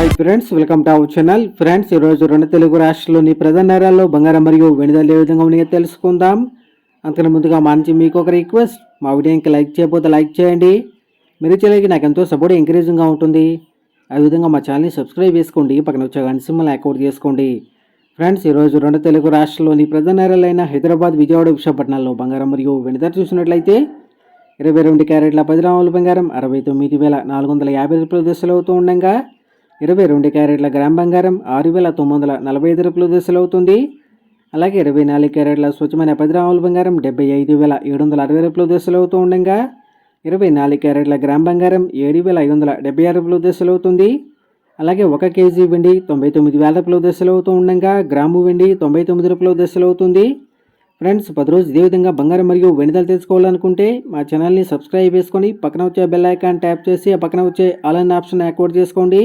Hi friends welcome to our channel friends ఈరోజు రెండు తెలుగు రాష్ట్రాల్లోని ప్రధాన నగరాల్లో బంగారం మరియు వెనుదల ఏ విధంగా ఉన్నాయో తెలుసుకుందాం. అంతకన్నా ముందుగా మా నుంచి మీకు ఒక రిక్వెస్ట్ మా వీడియోకి లైక్ చేయకపోతే లైక్ చేయండి. మీరు చేయలేక నాకు ఎంతో సపోర్ట్ ఎంకరేజింగ్గా ఉంటుంది. అదేవిధంగా మా ఛానల్ని సబ్స్క్రైబ్ చేసుకోండి. పక్కన వచ్చే గంట సింబల్ యాక్టివేట్ చేసుకోండి. ఫ్రెండ్స్ ఈరోజు రెండు తెలుగు రాష్ట్రాల్లోని ప్రధాన నగరాలైన హైదరాబాద్ విజయవాడ విశాఖపట్నంలో బంగారం మరియు వెనుదల చూసినట్లయితే ఇరవై రెండు క్యారెట్ల పది గ్రాముల బంగారం అరవై తొమ్మిది వేల నాలుగు వందల యాభై రూపాయల దశలు అవుతూ ఉండగా ఇరవై రెండు క్యారెట్ల గ్రామ్ బంగారం ఆరు వేల తొమ్మిది వందల నలభై ఐదు రూపాయలు దశలు అవుతుంది అలాగే ఇరవై నాలుగు క్యారెట్ల స్వచ్ఛమైన పది రాముల బంగారం డెబ్బై ఐదు వేల ఏడు వందల అరవై రూపాయలు దశలవుతూ అవుతూ ఉండగా ఇరవై నాలుగు క్యారెట్ల గ్రామ్ బంగారం ఏడు వేల ఐదు వందల డెబ్బై ఆరు రూపాయలు దశలు అవుతుంది అలాగే ఒక కేజీ వెండి తొంభై తొమ్మిది వేల రూపాయలు దశలు అవుతూ ఉండగా గ్రాము వెండి తొంభై తొమ్మిది రూపాయలు దశలు అవుతుంది ఫ్రెండ్స్ పది రోజు ఇదే విధంగా బంగారం మరియు వెనుదలు తెలుసుకోవాలనుకుంటే మా ఛానల్ని సబ్స్క్రైబ్ చేసుకొని పక్కన వచ్చే బెల్ ఐకాన్ ట్యాప్ చేసి ఆ పక్కన వచ్చే ఆల్ ఆప్షన్ యాక్టివేట్ చేసుకోండి.